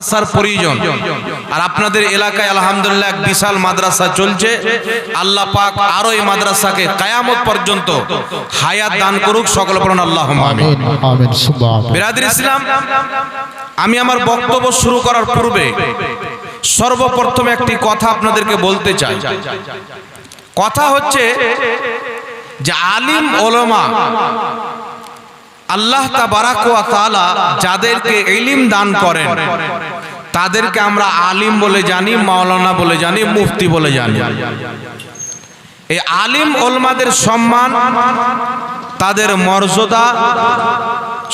মাদ্রাসার প্রয়োজন আর আপনাদের এলাকায় আলহামদুলিল্লাহ এক বিশাল মাদ্রাসা চলছে। আল্লাহ পাক আরও এই মাদ্রাসাকে কায়ামত পর্যন্ত হায়াত দান করুক সকল পড়ুন আল্লাহ বিরাদির ইসলাম আমি আমার বক্তব্য শুরু করার পূর্বে সর্বপ্রথম একটি কথা আপনাদেরকে বলতে চাই। কথা হচ্ছে যে আলিম ওলমা আল্লাহ তাআলা যাদেরকে ইলম দান করেন, তাদেরকে আমরা আলিম বলে জানি, মাওলানা বলে জানি, মুফতি বলে জানি। এই আলিম ওলমাদের সম্মান, তাদের মর্যাদা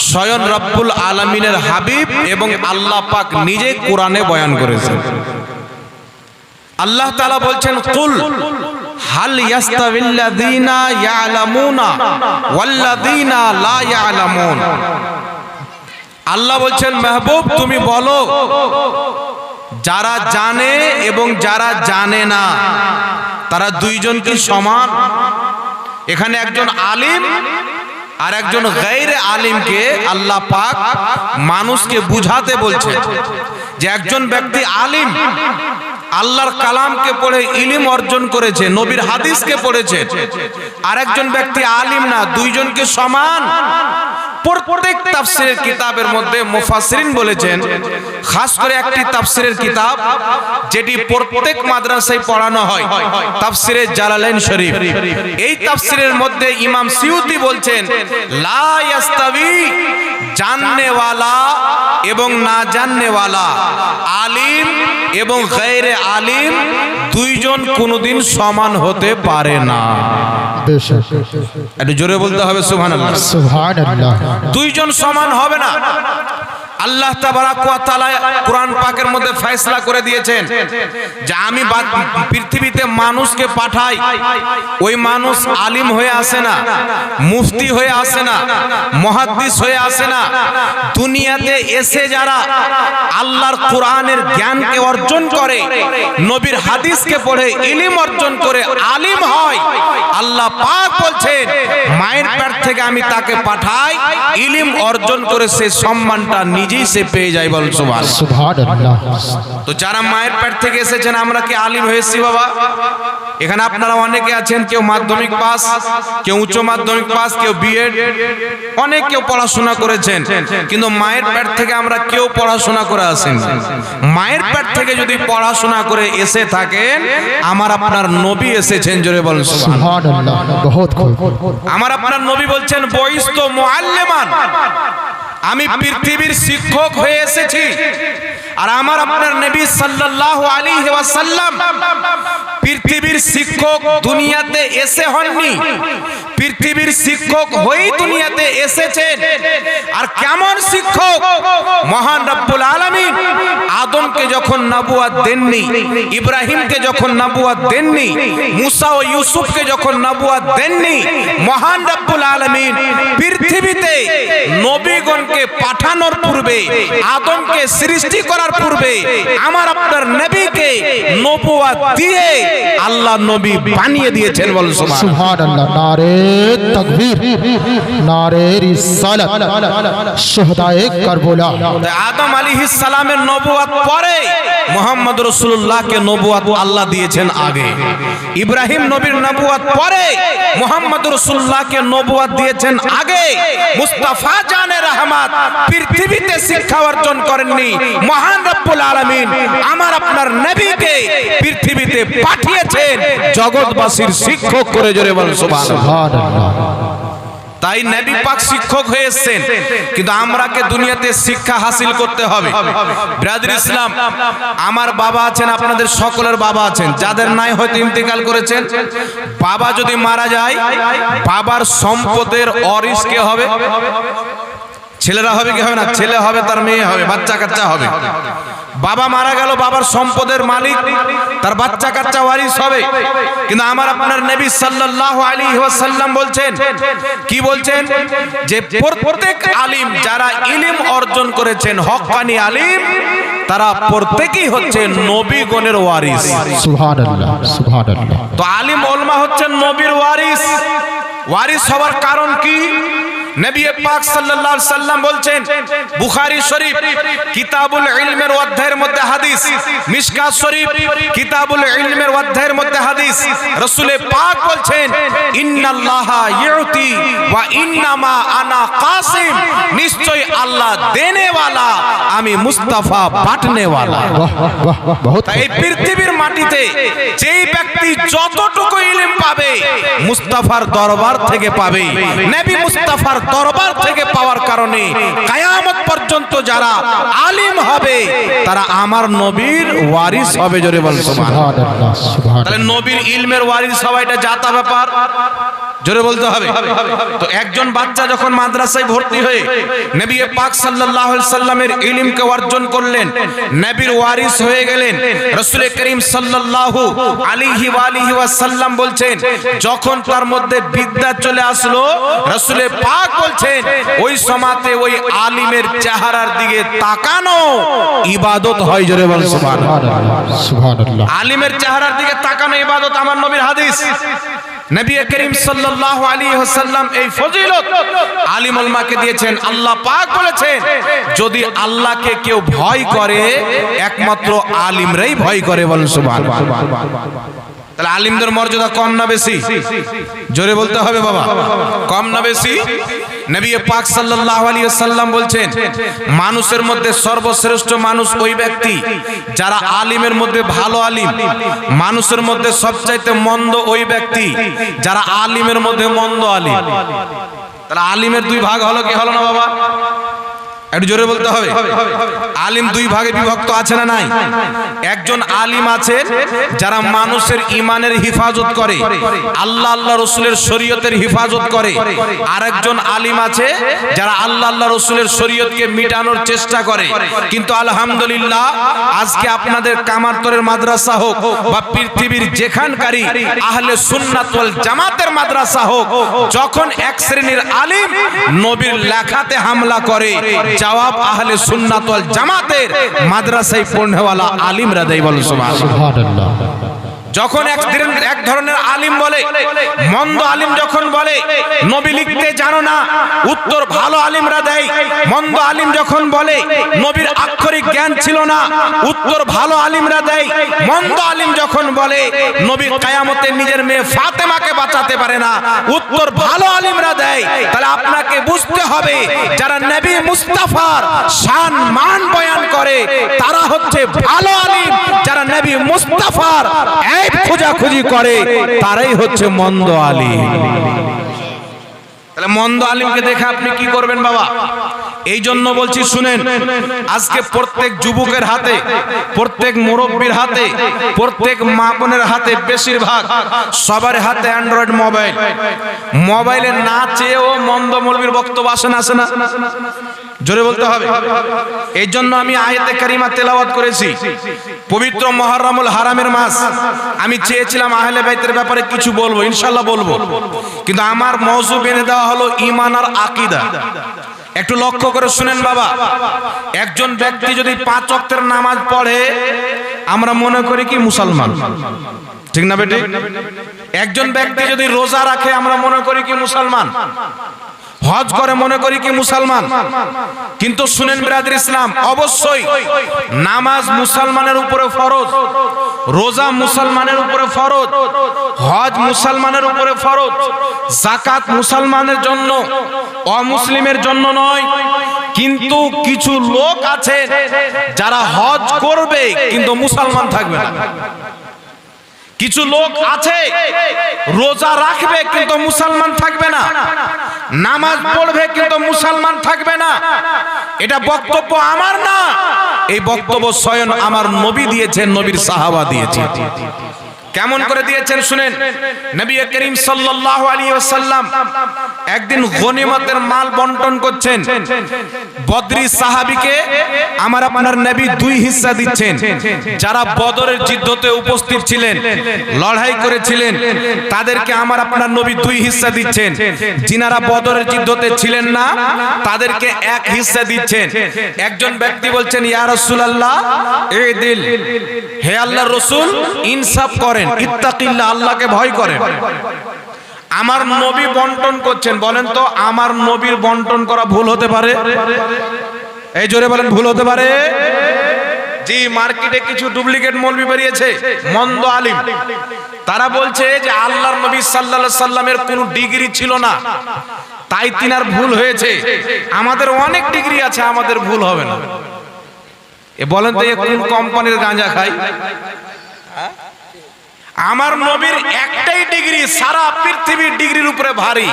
স্বয়ং রব্বুল আলমিনের হাবিব এবং আল্লাহ পাক নিজে কোরআনে বয়ান করেছেন। আল্লাহ তালা বলছেন, কুল হাল ইয়াস্তাবিল্লাযীনা ইয়ালামুনা ওয়াল্লাযীনা লা ইয়ালামুন। আল্লাহ বলছেন, মেহবুব, তুমি বলো, যারা জানে এবং যারা জানে না, তারা দুইজন কি সমান? এখানে একজন আলিম আর একজন গাইরে আলিমকে আল্লাহ পাক মানুষকে বুঝাতে বলছে যে একজন ব্যক্তি আলিম আল্লাহর কালামকে পড়ে ইলিম অর্জন করেছে, নবীর হাদিসকে পড়েছে। আর একজন ব্যক্তি আলিম না, দুইজনকে সমান। প্রত্যেক কিতাবের মধ্যে বলেছেন একটি কিতাব যেটি প্রত্যেক পড়ানো হয় শরীফ। এই তাফসিরের মধ্যে ইমাম বলছেন, লা জাননেওয়ালা এবং না জাননেওয়ালা, আলিম এবং গায়রে আলিম দুইজন কোনোদিন সমান হতে পারে না। একটু জোরে বলতে হবে সুবহানাল্লাহ। সুবহানাল্লাহ। দুইজন সমান হবে না। আল্লাহ কোরআন পাকের মধ্যে ফয়সালা করে দিয়েছেন যে আমি পৃথিবীতে মানুষকে পাঠাই, ওই মানুষ আলিম হয়ে আসে না, মুফতি হয়ে আসে না, মুহাদ্দিস হয়ে আসে না। দুনিয়াতে এসে যারা আল্লাহর কোরআনের জ্ঞানকে অর্জন করে, নবীর হাদিসকে পড়ে, ইলিম অর্জন করে, আলিম হয়, আল্লাহ পাক বলছেন মায়ের পেট থেকে আমি তাকে পাঠাই ইলিম অর্জন করে সে সম্মানটা নিজেই সে পেয়ে যায় বল সুবহান সুবহানাল্লাহ। তো যারা মায়ের পেট থেকে এসেছেন আমরা কি আলিম হয়েছি বাবা? এখানে আপনারা অনেকে আছেন কেউ মাধ্যমিক পাস কেউ উচ্চ মাধ্যমিক পাস কেউ বিএড অনেক কেউ পড়াশোনা করেছেন কিন্তু মায়ের পেট থেকে আমরা কেউ পড়াশোনা করে আসেন। মায়ের পেট থেকে যদি পড়াশোনা করে এসে থাকেন আমার আপনার নবী এসেছেন জোরে বলেন আমার আপনার নবী বলছেন বয়স তো আমি পৃথিবীর শিক্ষক হয়ে এসেছি। আর আমার আপনার নবী সাল্লাল্লাহু আলাইহি ওয়াসাল্লাম পৃথিবীর শিক্ষক দুনিয়াতে এসে হননি। পৃথিবীর শিক্ষক হয়েই দুনিয়াতে এসেছেন। আর কেমন শিক্ষক? মহান রব্বুল আলামিন আদমকে যখন নবুয়াত দেননি ইব্রাহিমকে যখন নবুয়াত দেননি মুসা ও ইউসুফকে যখন নবুয়াত দেননি মহান রব্বুল আলামিন পৃথিবীতে নবীগণকে পাঠানোর পূর্বে আদমকে সৃষ্টি করার পূর্বে আমার আপনার নবীকে নবুয়াত দিয়ে আল্লাহ নবী বানিয়ে দিয়েছেন বল সুবহানাল্লাহ। নারে তাকবীর নারে রিসালাত শুহাদায়ে কারবালা। আদম আলাইহিস সালামের নবুয়াত পরে মোহাম্মদ রাসূলুল্লাহকে নবুয়াত আল্লাহ দিয়েছেন আগে। ইব্রাহিম নবীর নবুয়াত পরে মোহাম্মদ রাসূলুল্লাহকে নবুয়াত দিয়েছেন আগে। মুস্তাফা জানে রহমত পৃথিবীতে শিক্ষা অর্জন করেননি। মহান রব্বুল আলামিন আমার আপনার নবীকে পৃথিবীতে পাঠিয়েছেন। জগৎবাসীর শিক্ষক করে জোরে বলেন সুবহানাল্লাহ। তাই নবী পাক শিক্ষক হয়ে এসেছেন। কিন্তু আমরাকে দুনিয়াতে শিক্ষা হাসিল করতে হবে। ব্রাদার ইসলাম আমার বাবা আছেন আপনাদের সকলের বাবা আছেন। যাদের নাই হয়তো ইন্তেকাল করেছেন। বাবা যদি মারা যায় বাবার সম্পদের অরিস কে হবে। ছেলেরা হবে কি হবে না? ছেলে হবে তার মেয়ে হবে বাচ্চা কাচ্চা হবে। বাবা মারা গেল বাবার সম্পদের মালিক তার বাচ্চা কাচ্চা ওয়ারিস হবে। কিন্তু আমার আপনার নবী সাল্লাল্লাহু আলাইহি ওয়াসাল্লাম বলছেন কি বলছেন? যে প্রত্যেক আলিম যারা ইলম অর্জন করেছেন হক্কানি আলিম তারা প্রত্যেকই হচ্ছে নবীগণের ওয়ারিস সুবহানাল্লাহ সুবহানাল্লাহ। তো আলিম ওলমা হচ্ছেন নবীর ওয়ারিস ওয়ারিস হওয়ার কারণ কি? পাক সাল্লাল্লাহু সাল্লাম বুখারী শরীফ, কিতাবুল ইলমের অধ্যায়ের মধ্যে হাদিস, মিশকাত শরীফ, কিতাবুল ইলমের অধ্যায়ের মধ্যে হাদিস। পাক ইউতি ওয়া ইন্নামা আনা কাসিম, নিশ্চয় আল্লাহ দেনেওয়ালা, আমি মুস্তাফা বাটনেওয়ালা। এই পৃথিবীর মাটিতে যেই ব্যক্তি যতটুকু ইলম পাবে, মুস্তাফার দরবার থেকে পাবে। নবী মুস্তাফার দরবার থেকে পাওয়ার কারণে কায়ামত পর্যন্ত যারা আলিম হবে তারা আমার নবীর ওয়ারিস হবে জোরে বল নবীর ইলমের ওয়ারিস হওয়া এটা জাতা ব্যাপার। জোরে বলতে হবে। তো একজন বাচ্চা যখন মাদ্রাসায় ভর্তি হয়ে নবী পাক সাল্লাল্লাহু আলাইহি সাল্লামের ইলমকে অর্জন করলেন নবীর ওয়ারিস হয়ে গেলেন রাসূল করিম সাল্লাল্লাহু আলাইহি ওয়া আলিহি ওয়াসাল্লাম বলছেন যখন তার মধ্যে বিদ্যা চলে আসলো রাসূল পাক বলছেন ওই সমাতে ওই আলিমের চেহারার দিকে তাকানো ইবাদত হয় জোরে বল আলিমের চেহারার দিকে তাকানো ইবাদত আমার নবীর হাদিস। করিম সাল্লাল্লাহু এই আলিম উলমাকে দিয়েছেন আল্লাহ যদি আল্লাহকে কেউ ভয় করে একমাত্র আলিমরাই ভয় করে বলেন সুবহানাল্লাহ। তাহলে আলিমদের মর্যাদা কম না বেশি? জোরে বলতে হবে বাবা। কম না বেশি? নবী পাক সাল্লাল্লাহু আলাইহি ওয়াসাল্লাম বলছেন, মানুষের মধ্যে সর্বশ্রেষ্ঠ মানুষ ওই ব্যক্তি যারা আলিমের মধ্যে ভালো আলিম। মানুষের মধ্যে সবচাইতে মন্দ ওই ব্যক্তি যারা আলিমের মধ্যে মন্দ আলিম। তাহলে আলিমের দুই ভাগ হলো কি হলো না বাবা? একটু জোরে বলতে হবে। আলিম দুই ভাগে বিভক্ত আছে না নাই? একজন আলিম আছে যারা মানুষের ইমানের হিফাজত করে, আল্লাহ আল্লাহ রসুলের শরীয়তের হিফাজত করে। আরেকজন আলিম আছে যারা আল্লাহ আল্লাহ রসুলের শরীয়তকে মিটানোর চেষ্টা করে। কিন্তু আলহামদুলিল্লাহ, আজকে আপনাদের কামারতরের মাদ্রাসা হোক বা পৃথিবীর যেখানকারী আহলে সুন্নাত ওয়াল জামাতের মাদ্রাসা হোক, যখন এক শ্রেণির আলিম নবীর লেখাতে হামলা করে জবাব আহলে সুন্নাত ওয়াল জামাতের মাদ্রাসায় পড়নেওয়ালা আলিমরা দেই বল সুবহানাল্লাহ। যখন এক ধরনের- আলিম বলে, মন্দ আলিম যখন বলে, নবী লিখতে জানো না, উত্তর ভালো আলিমরা দেয়। মন্দ আলিম যখন বলে, নবীর আক্ষরিক জ্ঞান ছিল না, উত্তর ভালো আলিমরা দেয়। মন্দ আলিম যখন বলে, নবী কায়ামতে নিজের মেয়ে ফাতেমাকে বাঁচাতে পারে না, উত্তর ভালো আলিমরা দেয়। তাহলে আপনাকে বুঝতে হবে, যারা নবী মুস্তাফার শান মান বয়ান করে, তারা হচ্ছে ভালো আলিম। যারা নবী মুস্তাফার এক খোঁজাখুঁজি করে। তারাই হচ্ছে মন্দ আলিম। তাহলে মন্দ আলিমকে দেখে আপনি কি করবেন বাবা? এই জন্য বলছি, শুনেন, আজকে প্রত্যেক যুবকের হাতে, প্রত্যেক মুরব্বীর হাতে, প্রত্যেক মা বোনের হাতে বেশিরভাগ সবার হাতে অ্যান্ড্রয়েড মোবাইল মোবাইলে না চেয়েও মন্দ মৌলবীর বক্তব্য আসে না আসে না। জোরে বলতে হবে। এই জন্য আমি আয়াতে কারিমা তেলাওয়াত করেছি। পবিত্র মহররমুল হারামের মাস। আমি চেয়েছিলাম আহলে বাইতের ব্যাপারে কিছু বলব ইনশাল্লাহ বলব। কিন্তু আমার মৌজু বেঁধে দেওয়া হলো ইমান আর আকিদা। একটু লক্ষ্য করে শুনেন বাবা। একজন ব্যক্তি যদি পাঁচ অক্টের নামাজ পড়ে, আমরা মনে করি কি মুসলমান। ঠিক না বেটি? একজন ব্যক্তি যদি রোজা রাখে, আমরা মনে করি কি মুসলমান। হজ করে মনে করি কি মুসলমান? কিন্তু শুনেন বিরাদের ইসলাম, অবশ্যই নামাজ মুসলমানের উপরে ফরজ, রোজা মুসলমানের উপরে ফরজ, হজ মুসলমানের উপরে ফরজ জাকাত মুসলমানের জন্য, অমুসলিমের জন্য নয়। কিন্তু কিছু লোক আছে যারা হজ করবে, কিন্তু মুসলমান থাকবে না। কিছু লোক আছে, রোজা রাখবে কিন্তু মুসলমান থাকবে না, নামাজ পড়বে কিন্তু মুসলমান থাকবে না। এটা বক্তব্য আমার না, এই বক্তব্য স্বয়ং আমার নবী দিয়েছেন, নবীর সাহাবা দিয়েছেন। কেমন করে দিয়েছেন শুনেন। নবী করিম সাল্লাল্লাহু আলাইহি ওয়াসাল্লাম একদিন গনিমতের মাল বন্টন করছেন। বদরি সাহাবীকে আমার আপনার নবী দুই হিস্সা দিচ্ছেন। যারা বদরের যুদ্ধতে উপস্থিত ছিলেন লড়াই করেছিলেন তাদেরকে আমার আপনার নবী দুই হিস্সা দিচ্ছেন। যিনারা বদরের যুদ্ধতে ছিলেন না তাদেরকে এক হিস্সা দিচ্ছেন। একজন ব্যক্তি বলছেন ইয়া রাসূলুল্লাহ এই দিল হে আল্লাহর রাসূল ইনসাফ করেন। ইত্তাকিল্লাহ আল্লাহকে ভয় করেন। আমার নবী বন্টন করছেন বলেন তো আমার নবীর বন্টন করা ভুল হতে পারে? এই জোরে বলেন ভুল হতে পারে? জি মার্কেটে কিছু ডুপ্লিকেট মৌলবি বেরিয়েছে মন্দ আলিম। তারা বলছে যে আল্লাহর নবী সাল্লাল্লাহু সাল্লামের কোনো ডিগ্রি ছিল না। তাই তিনার ভুল হয়েছে। আমাদের অনেক ডিগ্রি আছে আমাদের ভুল হবে না। এ বলেন তো কোন কোম্পানির গাঁজা খায়? আমার নবীর একটাই ডিগ্রি, সারা পৃথিবীর ডিগ্রির উপরে ভারী,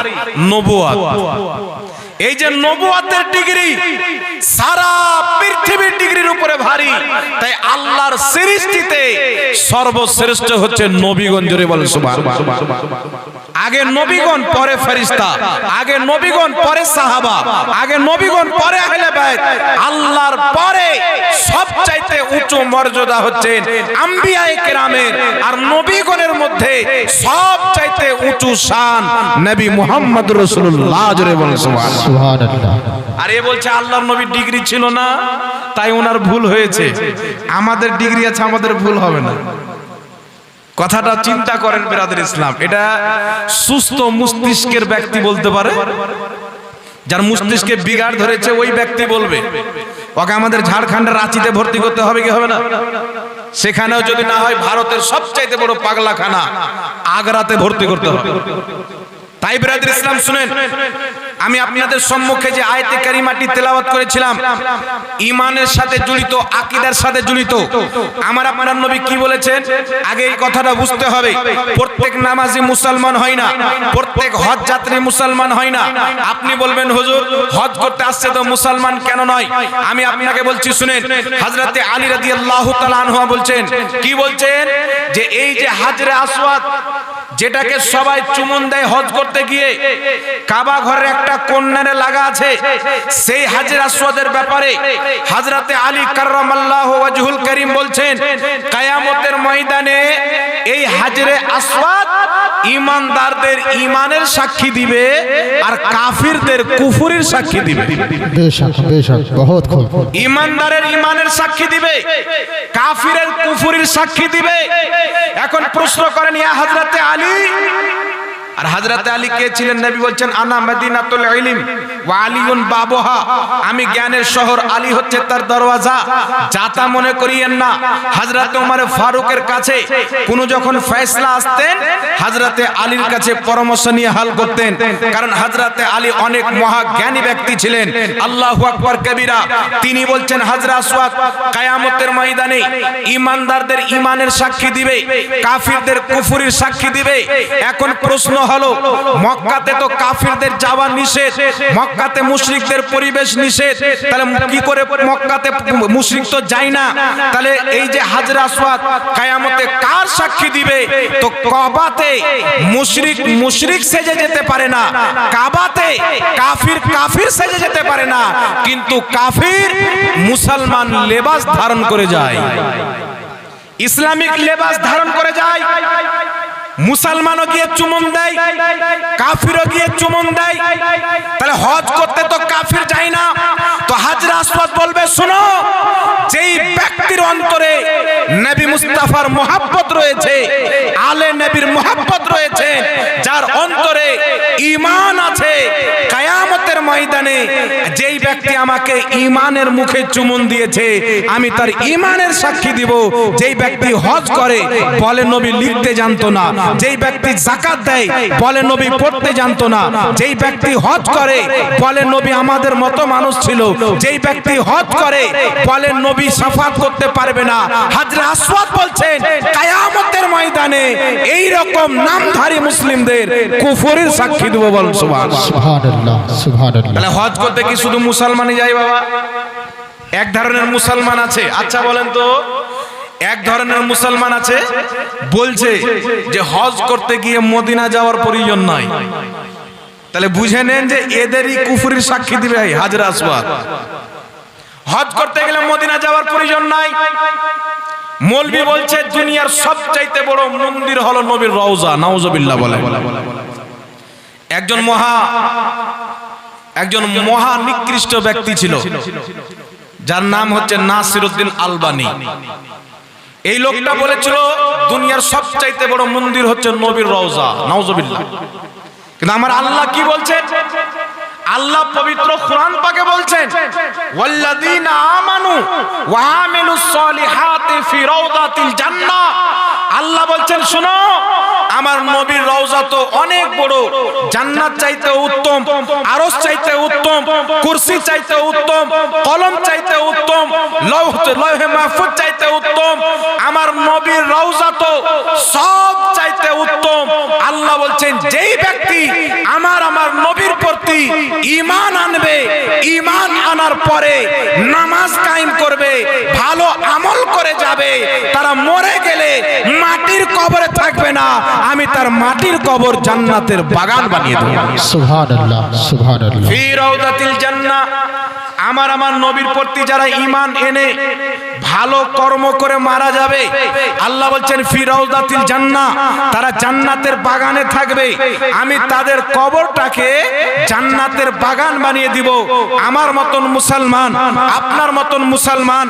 নবুয়াত। এই যে নবুয়াতের ডিগ্রি, সারা পৃথিবীর ডিগ্রির উপরে ভারী। তাই আল্লাহর সৃষ্টিতে সর্বশ্রেষ্ঠ হচ্ছে নবীগণ, জোরে বলেন সুবহানাল্লাহ। আগে নবীগণ পরে ফেরেশতা আগে নবীগণ পরে সাহাবা আগে নবীগণ পরে আহলে বাইত। আল্লাহর পরে সবচাইতে উঁচু মর্যাদা হচ্ছেন আম্বিয়ায়ে কেরামের। আর নবীগণের মধ্যে সবচাইতে উঁচু শান নবী মুহাম্মদ রাসূলুল্লাহ জোরে বলেন সুবহানাল্লাহ। আর এ বলছে আল্লাহর নবীর ডিগ্রি ছিল না তাই ওনার ভুল হয়েছে। আমাদের ডিগ্রি আছে আমাদের ভুল হবে না। কথাটা চিন্তা করেন বেরাদের ইসলাম। এটা সুস্থ মস্তিষ্কের ব্যক্তি বলতে পারে। যার মস্তিষ্কে বিগাড় ধরেছে, ওই ব্যক্তি বলবে, ওকে, আমাদের ঝাড়খণ্ডের রাঁচিতে ভর্তি করতে হবে কি হবে না? সেখানেও যদি না হয় ভারতের সবচাইতে বড় পাগলাখানা, আগ্রাতে ভর্তি করতে হবে। তাই ব্রাদার ইসলাম শুনেন আমি আপনাদের সম্মুখে যে আয়তে কারিমাটি তেলাওয়াত করেছিলাম ইমানের সাথে জড়িত আকিদার সাথে জড়িত। আমার আপনার নবী কি বলেছেন? আগে এই কথাটা বুঝতে হবে। প্রত্যেক নামাজি মুসলমান হয় না। প্রত্যেক হজ যাত্রী মুসলমান হয় না। আপনি বলবেন হুজুর হজ করতে আসছে তো মুসলমান কেন নয়? আমি আপনাকে বলছি শুনেন হযরতে আলী রাদিয়াল্লাহু তাআলা আনহু বলছেন কি বলছেন? যে এই যে হাজরে আসওয়াদ যেটাকে সবাই চুমন দেয় হজ করতে গিয়ে। কাবা ঘরে একটা কন্যারে লাগা আছে সেই হাজরা ব্যাপারে হাজরাতে আলী কার্লাহুল করিম বলছেন কায়ামতের ময়দানে এই হাজরে আসওয়াদ ইমানদারদের ইমানের সাক্ষী দিবে আর কাফিরদের কুফুরের সাক্ষী দিবে। ইমানদারের ইমানের সাক্ষী দিবে কাফিরের কুফুরের সাক্ষী দিবে। এখন প্রশ্ন করেন ইয়া হাজরাতে আলী আমি আর হযরতে আলী কে ছিলেন? নবী বলছেন, আনা মদিনাতুল ইলম, ওয়া আলিউন বাবুহা। আমি জ্ঞানের শহর আলী হচ্ছে তার দরওয়াজা। যাতা মনে করিয়েন না। হযরতে ওমর ফারুকের কাছে কোন যখন ফয়সালা আসতেন, হযরতে আলীর কাছে পরামর্শ নিয়ে হাল করতেন। কারণ হযরতে আলী অনেক মহাজ্ঞানী ব্যক্তি ছিলেন। আল্লাহু আকবার কবিরা। তিনি বলছেন হাজরা আসওয়াদ, কিয়ামতের ময়দানে ইমানদারদের ইমানের সাক্ষী দিবে, কাফিরদের কুফরির সাক্ষী দিবে। এখন প্রশ্ন হলো মক্কাতে তো কাফিরদের যাওয়া নিষেধ। মক্কাতে মুশরিকদের পরিবেশ নিষেধ। তাহলে কি করে মক্কাতে মুশরিক তো যায় না? তাহলে এই যে হাজরা আসওয়াদ কিয়ামতে কার সাক্ষী দিবে? তো কাবাতে মুশরিক মুশরিক সেজে যেতে পারে না। কাবাতে কাফির কাফির সেজে যেতে পারে না। কিন্তু কাফির মুসলমান লেবাস ধারণ করে যায়। ইসলামিক লেবাস ধারণ করে যায়। মুসলমানও গিয়ে চুমন দেয়, কাফিরও গিয়ে চুমন দেয়। তাহলে হজ করতে তো কাফির যায় না। তো হাজরা আসওয়াদ বলবে, শোনো, যেই ব্যক্তির অন্তরে নবী মুস্তাফার মোহাব্বত রয়েছে, আলে নবীর মোহাব্বত রয়েছে, যার অন্তরে ঈমান আছে, কায়ামতের ময়দানে যেই ব্যক্তি আমাকে ঈমানের মুখে চুমন দিয়েছে, আমি তার ঈমানের সাক্ষী দিব। যেই ব্যক্তি হজ করে, বলে নবী লিখতে জানতো না। যেই ব্যক্তি জাকাত দেয় বলে নবী পড়তে জানতো না। যেই ব্যক্তি হজ করে বলে নবী আমাদের মতো মানুষ ছিল। যেই ব্যক্তি হজ করে বলে নবী সাফাত করতে পারবে না। হাজরা আসওয়াদ বলছেন কায়ামতের ময়দানে এই রকম নামধারী মুসলিমদের কুফরের সাক্ষী দেব সুবহানাল্লাহ। সুবহানাল্লাহ সুবহানাল্লাহ। তাহলে হজ করতে কি শুধু মুসলমানই যায় বাবা? এক ধরনের মুসলমান আছে। আচ্ছা বলেন তো। এক ধরনের মুসলমান আছে, বলছে যে হজ করতে গিয়ে মদিনা যাওয়ার প্রয়োজন নাই। তাহলে বুঝে নেন যে এদেরই কুফরির সাক্ষী দিবে হাজরা আসওয়াদ। হজ করতে গেলে মদিনা যাওয়ার প্রয়োজন নাই। মৌলবি বলছে, দুনিয়ার সবচাইতে বড় মন্দির হলো নবীর রওজা, নাউজুবিল্লাহ বলে। একজন মহা একজন মহা নিকৃষ্ট ব্যক্তি ছিল, যার নাম হচ্ছে নাসিরউদ্দিন আলবানি। এই লোকটা বলেছিল, দুনিয়ার সবচাইতে বড় মন্দির হচ্ছে নবীর রওজা, নাউজুবিল্লাহ। কিন্তু আমার আল্লাহ কি বলছেন? আল্লাহ পবিত্র কোরআন পাকে বলছেন, ওয়াল্লাযীনা আমানু ওয়া আমিলুস সলিহাতি ফি রাউদাতিল জান্নাহ। আল্লাহ বলছেন, শোনো, আমার নবীর রওজা তো অনেক বড়। জান্নাত চাইতে উত্তম, আরশ চাইতে উত্তম, কুরসি চাইতে উত্তম, কলম চাইতে উত্তম, লৌহ লৌহে মাহফুজ চাইতে উত্তম। আমার নবীর রওজা তো সব চাইতে উত্তম। আল্লাহ বলছেন যেই ব্যক্তি আমার আমার নবীর প্রতি ঈমান আনবে ঈমান আনার পরে নামাজ কায়েম করবে ভালো আমল করে যাবে তারা মরে গেলে মাটির কবরে থাকবে না আমি তার মাটির কবর জান্নাতের বাগান বানিয়ে দেবো। সুবহান আল্লাহ সুবহান আল্লাহ ফি রাউদাতিল জান্নাহ আমার আমার নবীর প্রতি যারা ইমান এনে ভালো কর্ম করে মারা যাবে। আল্লাহ বলছেন ফি রাউদাতিল জান্নাহ তারা জান্নাতের বাগানে থাকবে। আমি তাদের কবরটাকে জান্নাতের বাগান বানিয়ে দিব। আমার মতন মুসলমান আপনার মতন মুসলমান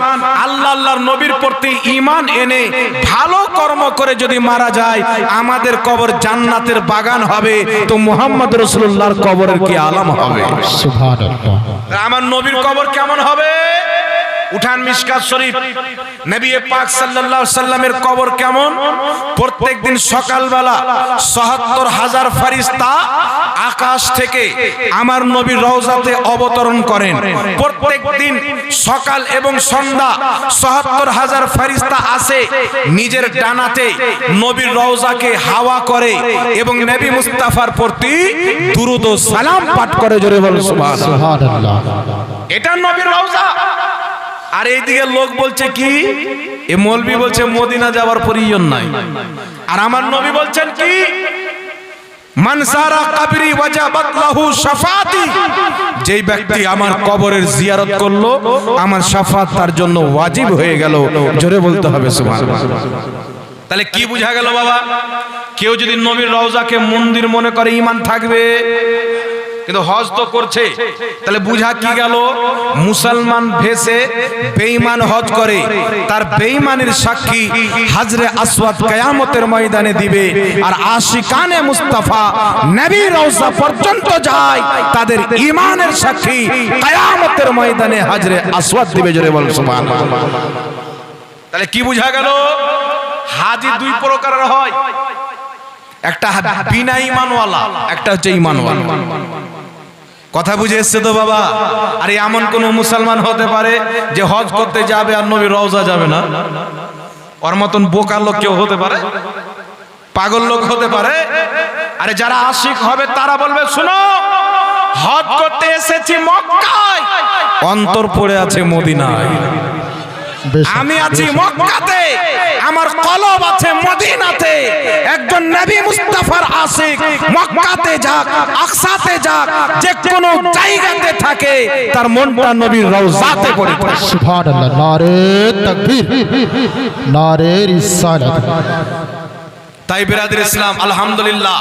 আল্লাহ আল্লাহর নবীর প্রতি ঈমান এনে ভালো কর্ম করে যদি মারা যায় আমাদের কবর জান্নাতের বাগান হবে। তো মুহাম্মদ রসুল্লাহর কবরের কি আলাম হবে? আমার নবীর কবর কেমন হবে? উঠান মিশকাত শরীফ, নবী পাক সাল্লাল্লাহু সাল্লামের কবর কেমন? প্রত্যেকদিন সকালবেলা ৭৭ হাজার ফারিস্তা আকাশ থেকে আমার নবীর রওজাতে অবতরণ করেন। প্রত্যেকদিন সকাল এবং সন্ধ্যা ৭৭ হাজার ফারিস্তা আসে, নিজের ডানাতে নবীর রওজাকে হাওয়া করে এবং নবী মুস্তাফার প্রতি দুরুদ ও সালাম পাঠ করে। জোরে বল সুবহানাল্লাহ। এটা নবীর রওজা। আর এইদিকে লোক বলছে কি? এ মৌলবি বলছে, মদিনা যাওয়ার প্রয়োজন নাই। আর আমার নবী বলছেন কি? মানসারা যেই আমার কবরের করল, আমার শাফাত তার জন্য ওয়াজিব হয়ে জোরে বলতে হবে তাহলে কি বুঝা গেল বাবা? কেউ যদি নবীর রওজাকে মন্দির মনে করে ইমান থাকবে কিন্তু হজ তো করছে। তাহলে বুঝা কি গেল? মুসলমান ভেসে বেঈমান হজ করে। তার বেঈমানের সাক্ষী হাজরে আসওয়াদ কিয়ামতের ময়দানে দিবে। আর আশিকানে মুস্তাফা নবী রওজা পর্যন্ত যায়, তাদের ঈমানের সাক্ষী কিয়ামতের ময়দানে হাজরে আসওয়াদ দিবে। জোরে বল, সুবহানাল্লাহ। তাহলে কি বুঝা গেল? হাজি দুই প্রকারের হয়। একটা বিনা ইমানওয়ালা একটা হচ্ছে ইমানওয়ালা কথা বুঝে এসছে তো বাবা। আরে এমন কোন মুসলমান হতে পারে যে হজ করতে যাবে আর নবী রওজা যাবে না? ওর মতন বোকার লোক কেউ হতে পারে? পাগল লোক হতে পারে? আরে যারা আশিক হবে তারা বলবে শুনো হজ করতে এসেছি মক্কায়। অন্তর পড়ে আছে মদিনায়। আমি আছি মক্কাতে। আমার কলব আছে মদিনাতে। একজন নবী মুস্তাফার আশিক, মক্কাতে যাক, আকসাতে যাক, যে কোনো জায়গাতে থাকে, তার মনটা নবীর রওজাতে পড়ে সুবহানাল্লাহ সুবহান নারে তাকবীর, নারে রিসালাত। তাই বিরাদের ইসলাম, আলহামদুলিল্লাহ।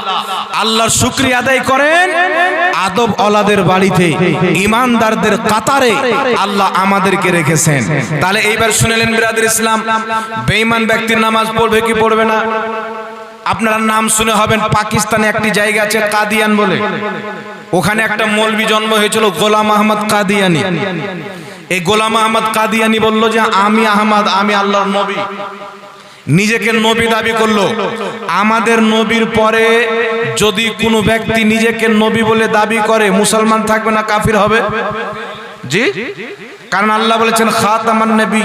আল্লাহর শুক্রিয়া আদায় করেন আদব অলাদের বাড়িতে, ইমানদারদের কাতারে আল্লাহ আমাদেরকে রেখেছেন। তাহলে এইবার শুনেলেন বিরাদের ইসলাম, বেঈমান ব্যক্তির নামাজ পড়বে কি পড়বে না? আপনারা নাম শুনে হবেন পাকিস্তানে একটি জায়গা আছে কাদিয়ান বলে। ওখানে একটা মৌলবি জন্ম হয়েছিল, গোলাম আহমদ কাদিয়ানি। এই গোলাম আহমদ কাদিয়ানি বলল যে, আমি আহমদ, আমি আল্লাহর নবী। নিজেকে নবী দাবি করল। আমাদের নবীর পরে যদি কোনো ব্যক্তি নিজেকে নবী বলে দাবি করে, মুসলমান থাকবে না, কাফির হবে? জি? কারণ আল্লাহ বলেছেন খাত আমার নবী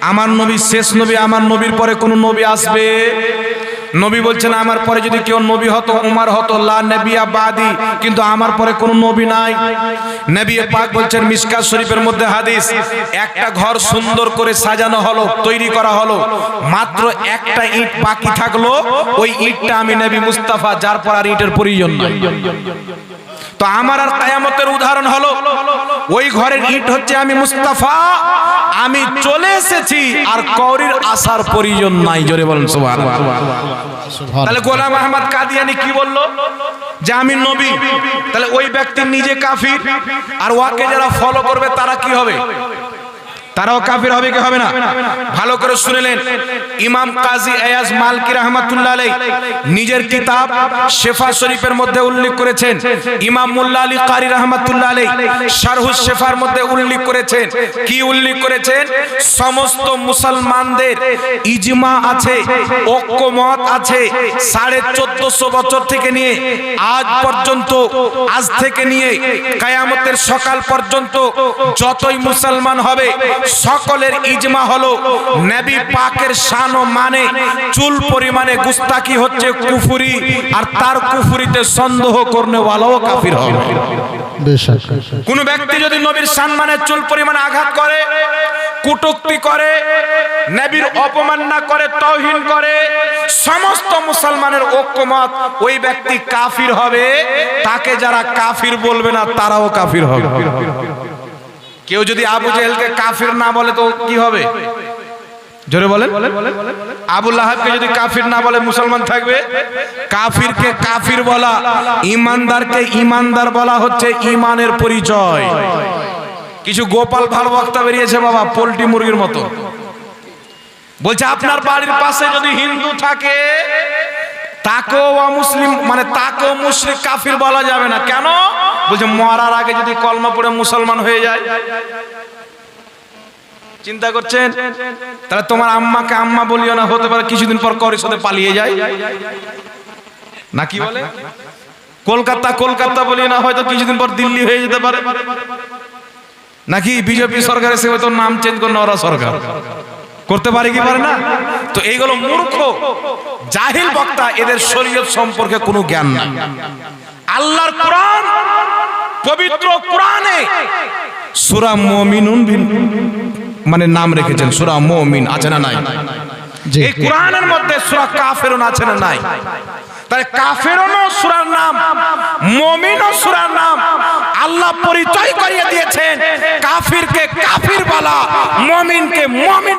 আমার নবী শেষ নবী, আমার নবীর পরে কোনো নবী আসবে? নবী বলছেন, আমার পরে যদি কেউ নবী হতো, উমার হতো, লা নবিয়া বাদি, কিন্তু আমার পরে কোনো নবী নাই। নবী পাক বলছেন মিশকাত শরীফের মধ্যে হাদিস, একটা ঘর সুন্দর করে সাজানো হলো, তৈরি করা হলো, মাত্র একটা ইট বাকি থাকল, ওই ইটটা আমি নবী মুস্তাফা, যার পর আর ইটের প্রয়োজন নাই। তো আমার আর কায়ামতের উদাহরণ হলো ওই ঘরের ইট হচ্ছে আমি মুস্তাফা আমি চলে এসেছি আর কৌরির আসার প্রয়োজন নাই জোরে বলেন সুবহানাল্লাহ। তাহলে গোলাম আহমদ কাদিয়ানি কি বলল? যে আমি নবী তাহলে ওই ব্যক্তি নিজে কাফির আর ওয়াকে যারা ফলো করবে তারা কি হবে? তারাও কাফির হবে কি হবে না? ভালো করে শুনেলেন ইমাম কাজী এয়াজ মালকি রহমাতুল্লাহ আলাই নিজের কিতাব শেফা শরীফের মধ্যে উল্লেখ করেছেন। ইমাম মোল্লা আলী কারি রহমাতুল্লাহ আলাই শারহুস শেফার মধ্যে উল্লেখ করেছেন। কি উল্লেখ করেছেন? সমস্ত মুসলমানদের ইজমা আছে, ঐক্যমত আছে। সাড়ে চোদ্দশো বছর থেকে নিয়ে আজ পর্যন্ত, আজ থেকে নিয়ে কায়ামতের সকাল পর্যন্ত যতই মুসলমান হবে সকলের ইজমা হলো নবী পাকের শান ও মানে চুল পরিমাণে গুস্তাকি হচ্ছে কুফুরি আর তার কুফুরিতে সন্দেহ করনে ওয়ালাও কাফির হবে। কোন ব্যক্তি যদি নবীর সম্মানে চুল পরিমাণে আঘাত করে কুটুক্তি করে নবীর অপমাননা করে তৌহিন করে সমস্ত মুসলমানের ঐক্যমত ওই ব্যক্তি কাফির হবে তাকে যারা কাফির বলবে না তারাও কাফির হবে। কেউ যদি আবু জেহেলকে কাফির না বলে তো কি হবে? জোরে বলেন। আবু লাহাবকে যদি কাফির না বলে মুসলমান থাকবে কাফিরকে কাফির বলা ইমানদারকে ইমানদার বলা হচ্ছে ইমানের পরিচয়। কিছু গোপাল ভালো বক্তা বেরিয়েছে বাবা পোল্ট্রি মুরগির মতো। বলছে আপনার বাড়ির পাশে যদি হিন্দু থাকে তাকেও মুসলিম মানে তাকেও মুশরিক কাফির বলা যাবে না। কেন? বলছে, মরার আগে যদি কলমা মুসলমান হয়ে যায়। চিন্তা করছেন? তাহলে তোমার আম্মাকে আম্মা বলিও না, হতে পারে কিছুদিন পর করের সাথে পালিয়ে যায়। নাকি বলে? কলকাতা কলকাতা বলি না, হয়তো কিছুদিন পর দিল্লি হয়ে যেতে পারে। নাকি বিজেপি সরকার এসে হয়তো নাম চেঞ্জ করে ওরা সরকার। করতে পারে কি পারে না? তো এইগুলো মূর্খ জাহিল বক্তা এদের শরীয়ত সম্পর্কে কোনো জ্ঞান নাই। আল্লাহর কোরআন পবিত্র কোরআনে সূরা মুমিনুন মানে নাম রেখেছেন সূরা মুমিন আছে না নাই? এই কোরআনের মধ্যে সূরা কাফিরুন আছে না নাই? তাই কাফিরুনও সূরার নাম মুমিনও সূরার নাম। আল্লাহ পরিচয় করিয়ে দিয়েছেন কাফিরকে কাফির বলা মুমিনকে মুমিন